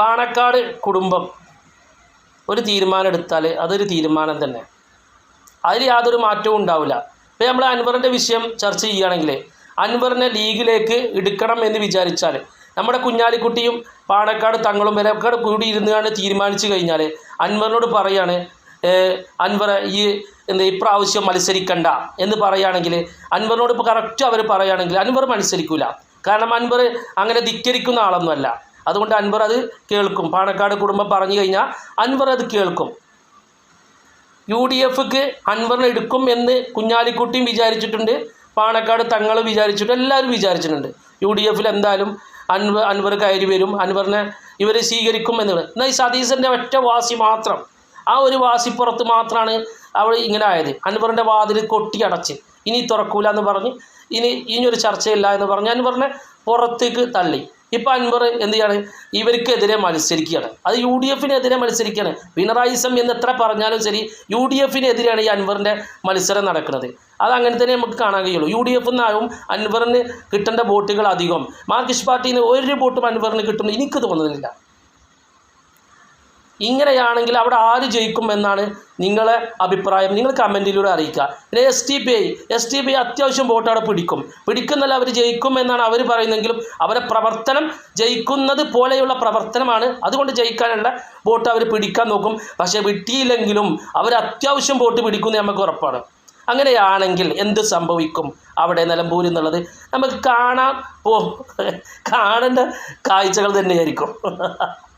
പാണക്കാട് കുടുംബം ഒരു തീരുമാനം എടുത്താൽ അതൊരു തീരുമാനം തന്നെ. അതിൽ യാതൊരു മാറ്റവും ഉണ്ടാവില്ല. ഇപ്പം നമ്മൾ അൻവറിന്റെ വിഷയം ചർച്ച ചെയ്യുകയാണെങ്കിൽ അൻവറിനെ ലീഗിലേക്ക് എടുക്കണം എന്ന് വിചാരിച്ചാൽ നമ്മുടെ കുഞ്ഞാലിക്കുട്ടിയും പാണക്കാട് തങ്ങളും വിലക്കാട് കൂടി ഇരുന്നാണ് തീരുമാനിച്ചു കഴിഞ്ഞാൽ അൻവറിനോട് പറയാണ് അൻവർ ഈ എന്താ ഇപ്രാവശ്യം മത്സരിക്കണ്ട എന്ന് പറയുകയാണെങ്കിൽ അൻവറിനോട് ഇപ്പോൾ കറക്റ്റ് അവർ പറയുകയാണെങ്കിൽ അൻവർ മത്സരിക്കില്ല കാരണം അൻവർ അങ്ങനെ ധിക്കരിക്കുന്ന ആളൊന്നുമല്ല. അതുകൊണ്ട് അൻവർ അത് കേൾക്കും. പാണക്കാട് കുടുംബം പറഞ്ഞു കഴിഞ്ഞാൽ അൻവർ അത് കേൾക്കും. യു ഡി എഫ്ക്ക് അൻവറിനെ എടുക്കും എന്ന് കുഞ്ഞാലിക്കുട്ടിയും വിചാരിച്ചിട്ടുണ്ട്. പാണക്കാട് തങ്ങൾ വിചാരിച്ചിട്ടുണ്ട്. എല്ലാവരും വിചാരിച്ചിട്ടുണ്ട്. യു ഡി എഫിൽ എന്തായാലും അൻവർ അൻവർ കയറി വരും. അൻവറിനെ ഇവർ സ്വീകരിക്കും എന്നുള്ളത്. എന്നാൽ ഈ സതീശന്റെ ഒറ്റ വാസി മാത്രം ആ ഒരു വാസിപ്പുറത്ത് മാത്രമാണ് അവൾ ഇങ്ങനെ ആയത്. അൻവറിന്റെ വാതിൽ കൊട്ടി അടച്ച്. ഇനി തുറക്കൂല എന്ന് പറഞ്ഞ് ഇനി ഇനിയൊരു ചർച്ചയില്ല എന്ന് പറഞ്ഞ് അൻവറിനെ പുറത്തേക്ക് തള്ളി. ഇപ്പം അൻവർ എന്ത് ചെയ്യാണ്? ഇവർക്കെതിരെ മത്സരിക്കുകയാണ്. അത് യു ഡി എഫിനെതിരെ മത്സരിക്കുകയാണ്. പിണറായിസം എന്ന് എത്ര പറഞ്ഞാലും ശരി യു ഡി എഫിനെതിരെയാണ് ഈ അൻവറിന്റെ മത്സരം നടക്കുന്നത്. അത് അങ്ങനെ തന്നെ നമുക്ക് കാണാൻ കഴിയുള്ളൂ. യു ഡി എഫ് എന്നാവും അൻവറിന് കിട്ടേണ്ട വോട്ടുകൾ അധികം. മാർക്സിസ്റ്റ് പാർട്ടിയിൽ നിന്ന് ഒരു വോട്ടും അൻവറിന് കിട്ടുമെന്ന് എനിക്ക് തോന്നുന്നില്ല. ഇങ്ങനെയാണെങ്കിൽ അവിടെ ആര് ജയിക്കും എന്നാണ് നിങ്ങളെ അഭിപ്രായം. നിങ്ങൾ കമന്റിലൂടെ അറിയിക്കുക. പിന്നെ S T P I S T P I അത്യാവശ്യം വോട്ട് അവിടെ പിടിക്കും. പിടിക്കുന്നല്ല അവർ ജയിക്കും എന്നാണ് അവർ പറയുന്നെങ്കിലും അവരെ പ്രവർത്തനം ജയിക്കുന്നത് പോലെയുള്ള പ്രവർത്തനമാണ്. അതുകൊണ്ട് ജയിക്കാനുള്ള വോട്ട് അവർ പിടിക്കാൻ നോക്കും. പക്ഷേ വിട്ടിയില്ലെങ്കിലും അവർ അത്യാവശ്യം വോട്ട് പിടിക്കുന്നത് നമുക്ക് ഉറപ്പാണ്. അങ്ങനെയാണെങ്കിൽ എന്ത് സംഭവിക്കും അവിടെ നിലമ്പൂർ എന്നുള്ളത്? നമുക്ക് കാണാൻ പോ കാണേണ്ട കാഴ്ചകൾ തന്നെയായിരിക്കും.